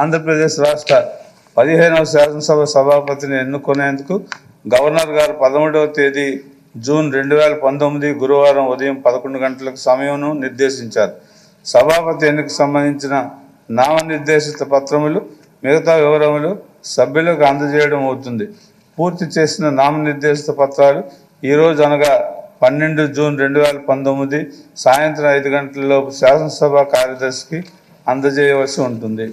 ఆంధ్రప్రదేశ్ రాష్ట్ర పదిహేనవ శాసనసభ సభాపతిని ఎన్నుకునేందుకు గవర్నర్ గారు పదమూడవ తేదీ జూన్ రెండు వేల పంతొమ్మిది గురువారం ఉదయం పదకొండు గంటలకు సమయంను నిర్దేశించారు. సభాపతి ఎన్నికకు సంబంధించిన నామనిర్దేశిత పత్రములు మిగతా వివరములు సభ్యులకు అందజేయడం అవుతుంది. పూర్తి చేసిన నామనిర్దేశిత పత్రాలు ఈరోజు అనగా పన్నెండు జూన్ రెండు వేల పంతొమ్మిది సాయంత్రం ఐదు గంటలలోపు శాసనసభ కార్యదర్శికి అందజేయవలసి ఉంటుంది.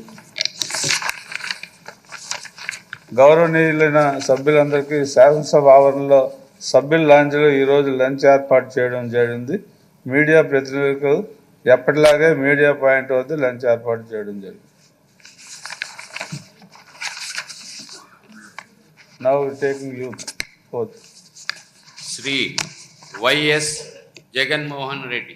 గౌరవనీయులైన సభ్యులందరికీ శాసనసభ ఆవరణలో సభ్యుల లాంజ్లో ఈరోజు లంచ్ ఏర్పాటు చేయడం జరిగింది. మీడియా ప్రతినిధులకు ఎప్పటిలాగే మీడియా పాయింట్ వద్ద లంచ్ ఏర్పాటు చేయడం జరిగింది. Now taking youth forth Shri YS Jaganmohan Reddy.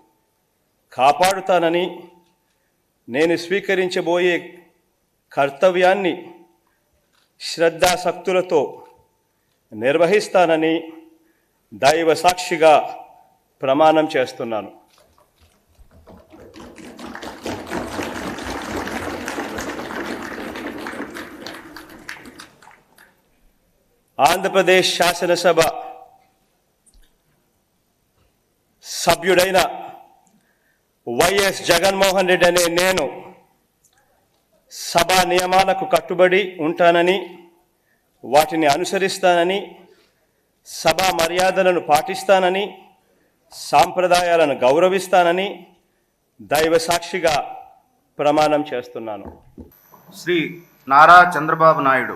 కాపాడుతానని నేను స్వీకరించబోయే కర్తవ్యాన్ని శ్రద్ధాశక్తులతో నిర్వహిస్తానని దైవ సాక్షిగా ప్రమాణం చేస్తున్నాను. ఆంధ్రప్రదేశ్ శాసనసభ సభ్యుడైన వైఎస్ జగన్మోహన్ రెడ్డి అనే నేను సభా నియమాలకు కట్టుబడి ఉంటానని వాటిని అనుసరిస్తానని సభా మర్యాదలను పాటిస్తానని సాంప్రదాయాలను గౌరవిస్తానని దైవ సాక్షిగా ప్రమాణం చేస్తున్నాను. శ్రీ నారా చంద్రబాబు నాయుడు